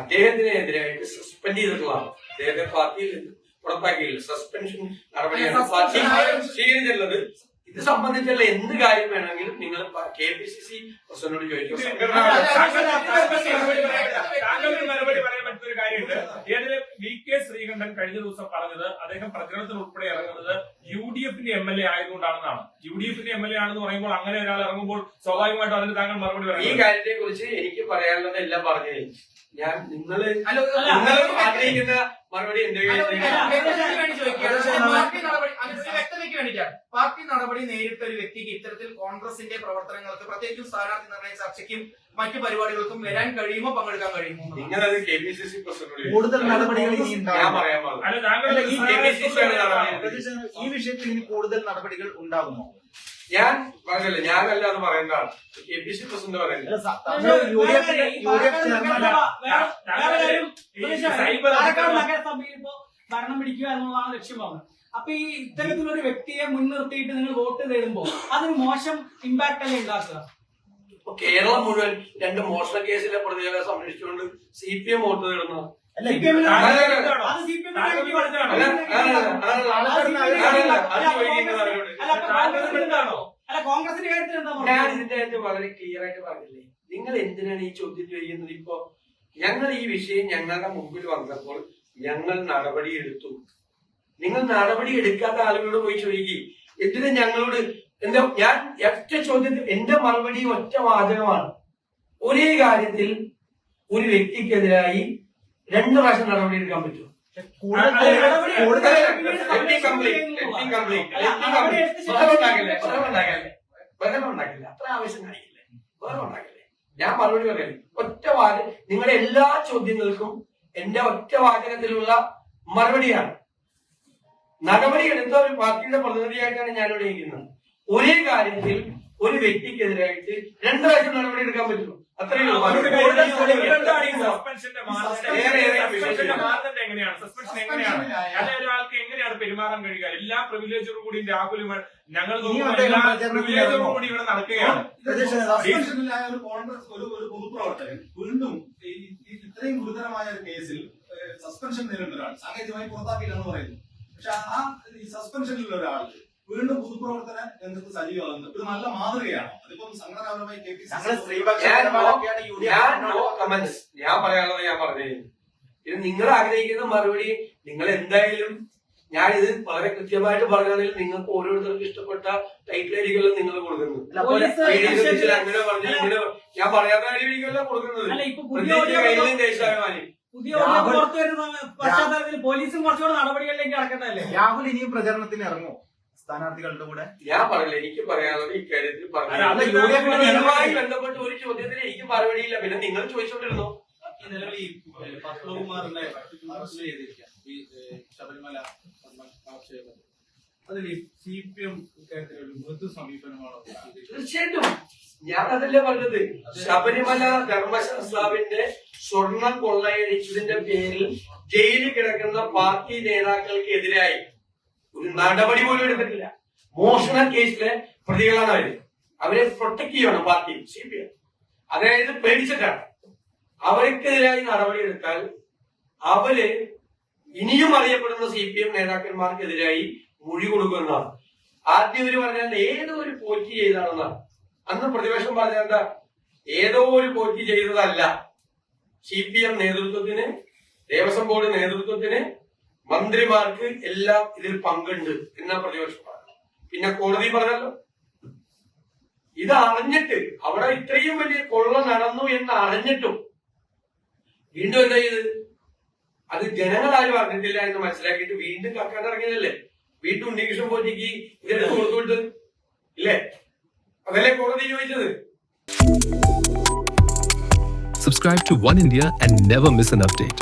അദ്ദേഹത്തിനെതിരായിട്ട് suspend ചെയ്തിട്ടുള്ളതാണ്. അദ്ദേഹത്തെ പാർട്ടിയിൽ നിന്ന് പുറത്താക്കിയില്ല. സസ്പെൻഷൻ നടപടിയാണ് പാർട്ടി സ്വീകരിച്ചിട്ടുള്ളത്. ഇത് സംബന്ധിച്ചുള്ള എന്ത് കാര്യം വേണമെങ്കിലും നിങ്ങൾ കെ പി സി സി പ്രസിഡന്റിനോട് ചോദിക്കും. മറുപടി പറയാൻ പറ്റുന്ന ഒരു കാര്യമുണ്ട്. വി കെ ശ്രീകണ്ഠൻ കഴിഞ്ഞ ദിവസം പറഞ്ഞത് അദ്ദേഹം പ്രചരണത്തിൽ ഉൾപ്പെടെ ഇറങ്ങുന്നത് യു ഡി എഫിന്റെ എം എൽ എ ആയതുകൊണ്ടാണെന്നാണ്. യു ഡി എഫിന്റെ എം എൽ എ ആണെന്ന് പറയുമ്പോൾ അങ്ങനെ ഒരാൾ ഇറങ്ങുമ്പോൾ സ്വാഭാവികമായിട്ടും അതിന് താങ്കൾ മറുപടി ഈ കാര്യത്തെ കുറിച്ച് എനിക്ക് പറയാനുള്ളത് എല്ലാം പറഞ്ഞു ഞാൻ നിങ്ങൾ ആഗ്രഹിക്കുന്ന മറുപടി എന്റെ അല്ല, ഒരു കയ്യിൽ കാര്യം വ്യക്തതയ്ക്ക് വേണ്ടി ചോദിക്കുകയാണ്. പാർട്ടി നടപടി അല്ല, ഒരു വ്യക്തതയ്ക്ക് വേണ്ടിയിട്ടാണ് പാർട്ടി നടപടി നേരിട്ട ഒരു വ്യക്തിക്ക് ഇത്തരത്തിൽ കോൺഗ്രസിന്റെ പ്രവർത്തനങ്ങൾക്ക് പ്രത്യേകിച്ചും സ്ഥാനാർത്ഥി നിർണയ ചർച്ചയ്ക്കും മറ്റു പരിപാടികൾക്കും വരാൻ കഴിയുമോ പങ്കെടുക്കാൻ കഴിയുമോ? എന്നുള്ളതാണ്. നിങ്ങളത് കെ പി സി സി പ്രസിഡന്റിനോട് കൂടുതൽ നടപടികൾ ഈ വിഷയത്തിൽ ഇനി കൂടുതൽ നടപടികൾ ഉണ്ടാകുമോ? ഞാൻ പറഞ്ഞില്ല ഞാനല്ല അത് പറയേണ്ടതാണ് കെ പി സി പ്രസിഡന്റ് പറയുന്നത് സൈബർ നഗരസഭയിൽ ഇപ്പോ ഭരണം പിടിക്കുക എന്നുള്ളതാണ് ലക്ഷ്യമാണ് ഈ ഇത്തരത്തിലൊരു വ്യക്തിയെ മുൻനിർത്തിയിട്ട് നിങ്ങൾ വോട്ട് തേടുമ്പോ അതൊരു മോശം ഇമ്പാക്ട് അല്ലേ ഉണ്ടാക്കുക? ഇപ്പൊ കേരളം മുഴുവൻ രണ്ട് മോഷണ കേസിലെ പ്രതികളെ സംരക്ഷിച്ചുകൊണ്ട് സി പി എം വോട്ട് തേടുന്നു. ഞാൻ ഇതിന്റെ അകത്ത് വളരെ ക്ലിയർ ആയിട്ട് പറഞ്ഞില്ലേ? നിങ്ങൾ എന്തിനാണ് ഈ ചോദ്യം ചെയ്യുന്നത് ഇപ്പോ? ഞങ്ങൾ ഈ വിഷയം ഞങ്ങളുടെ മുമ്പിൽ വന്നപ്പോൾ ഞങ്ങൾ നടപടി എടുത്തു നിങ്ങൾ നടപടി എടുക്കാത്ത ആളുകളോട് പോയി ചോദിക്കുക എന്തിനാ ഞങ്ങളോട്? എന്താ ഞാൻ ഒറ്റ ചോദ്യത്തിൽ എന്റെ മറുപടി ഒറ്റ വാചകമാണ്. ഒരേ കാര്യത്തിൽ ഒരു വ്യക്തിക്കെതിരായി രണ്ടു പ്രാവശ്യം നടപടി എടുക്കാൻ പറ്റും അത്ര ആവശ്യം കാണിക്കില്ലേ? ഞാൻ മറുപടി പറയല്ലേ ഒറ്റ വാചക നിങ്ങളുടെ എല്ലാ ചോദ്യങ്ങൾക്കും എന്റെ ഒറ്റ വാചകത്തിലുള്ള മറുപടിയാണ്. നടപടി എടുത്ത ഒരു പാർട്ടിയുടെ പ്രതിനിധിയായിട്ടാണ് ഞാൻ ഇവിടെ ഇരിക്കുന്നത്. ഒരേ കാര്യത്തിൽ ഒരു വ്യക്തിക്കെതിരായിട്ട് രണ്ടു പ്രാവശ്യം നടപടി എടുക്കാൻ പറ്റുമോ? അത്രയേ എങ്ങനെയാണ്? സസ്പെൻഷൻ എങ്ങനെയാണ്? അല്ലെ ഒരാൾക്ക് എങ്ങനെയാണ് പെരുമാറാൻ കഴിയുക? എല്ലാ പ്രിവിലേജും കൂടി രാഹുലും ഞങ്ങൾ ഇറങ്ങുമോ? കൂടി ഇവിടെ നടക്കുകയാണ്. ഒരു കോൺഗ്രസ് ഒരു ഒരു പൊതുപ്രവർത്തകൻ വീണ്ടും ഇത്രയും ഗുരുതരമായ ഒരു കേസിൽ സസ്പെൻഷൻ നേരിടുന്ന ഒരാൾ സാങ്കേതികമായി പുറത്താക്കിയില്ലെന്ന് പറയുന്നു. പക്ഷെ ആ സസ്പെൻഷനിൽ സസ്പെൻഷനിലുള്ള ഒരാൾ വീണ്ടും പൊതുപ്രവർത്തന രംഗത്ത് സജീവമാകുന്നത് ഇത് നല്ല മാതൃകയാണ്? അതിപ്പം സംഘടനാപരമായി കെ പി സി ഞാൻ പറയാനുള്ളത് ഞാൻ പറഞ്ഞു ഇത് നിങ്ങൾ ആഗ്രഹിക്കുന്ന മറുപടി നിങ്ങൾ എന്തായാലും ഞാൻ ഇത് വളരെ കൃത്യമായിട്ട് പറഞ്ഞതിൽ നിങ്ങൾക്ക് ഓരോരുത്തർക്കും ഇഷ്ടപ്പെട്ട ടൈറ്റിൽ ആയിരിക്കുമല്ലോ നിങ്ങൾ കൊടുക്കുന്നു. അങ്ങനെ പറഞ്ഞു ഇങ്ങനെ ഞാൻ പറയാത്ത കാര്യമായിരിക്കുമല്ലോ കൊടുക്കുന്നത്. ദേശാഭിമാനി. പുതിയ ഓഡിയോ പുറത്തു വരുന്ന പശ്ചാത്തലത്തിൽ പോലീസും കുറച്ചുകൂടെ നടപടികളിലേക്ക് കടക്കട്ടെ അല്ലേ രാഹുൽ ഇനിയും പ്രചരണത്തിന് ഇറങ്ങുമോ? സ്ഥാനാർത്ഥികളുടെ കൂടെ? ഞാൻ പറഞ്ഞില്ല എനിക്ക് പറയാനുള്ളത് ഇക്കാര്യത്തിൽ പറഞ്ഞു ബന്ധപ്പെട്ട് ഒരു ചോദ്യത്തിന് എനിക്ക് മറുപടിയില്ല. പിന്നെ നിങ്ങൾ ചോദിച്ചോണ്ടിരുന്നോ? നിലവിൽ ഈ അറസ്റ്റ് ശബരിമല പി? തീർച്ചയായിട്ടും. ഞാൻ അതല്ലേ പറഞ്ഞത്. ശബരിമല ധർമ്മശാസ്താവിന്റെ സ്വർണം കൊള്ളയടിച്ചതിന്റെ പേരിൽ ജയിലിൽ കിടക്കുന്ന പാർട്ടി നേതാക്കൾക്കെതിരായി ഒരു നടപടി പോലും എടുത്തിട്ടില്ല. മോഷണ കേസിലെ പ്രതികളാണ് അവർ അവരെ പ്രൊട്ടക്ട് ചെയ്യണം പാർട്ടി സി പി എം. അതായത് പേടിച്ചിട്ടാണ്. അവർക്കെതിരായി നടപടി എടുത്താൽ അവർ ഇനിയും അറിയപ്പെടുന്ന സി പി എം നേതാക്കന്മാർക്കെതിരായി മൊഴി കൊടുക്കുമെന്നാണ്. ആദ്യം ഇവർ പറഞ്ഞാൽ ഏതോ ഒരു പോറ്റി ചെയ്താണെന്നാണ്. അന്ന് പ്രതിപക്ഷം പറഞ്ഞ എന്താ? ഏതോ ഒരു പോറ്റി ചെയ്തതല്ല. സി പി എം നേതൃത്വത്തിന് ദേവസ്വം ബോർഡ് നേതൃത്വത്തിന് മന്ത്രിമാർക്ക് എല്ലാം ഇതിൽ പങ്കുണ്ട് എന്നാ പ്രതിപക്ഷം പറഞ്ഞു പിന്നെ കോടതി പറഞ്ഞല്ലോ. ഇത് അറിഞ്ഞിട്ട് അവിടെ ഇത്രയും വലിയ കൊള്ള നടന്നു എന്ന് അറിഞ്ഞിട്ടും വീണ്ടും എന്താ ചെയ്ത് അത് ജനങ്ങൾ ആരും അറിഞ്ഞിട്ടില്ല എന്ന് മനസ്സിലാക്കിയിട്ട് വീണ്ടും കക്കാൻ ഇറങ്ങിയതല്ലേ? വീണ്ടും ഉണ്ണികൃഷ്ണൻ പോറ്റിക്ക് ഇതെടുത്ത് കൊടുത്തുവിട്ട് ഇല്ലേ? അതല്ലേ കോടതി ചോദിച്ചത്? Subscribe to One India and never miss an update.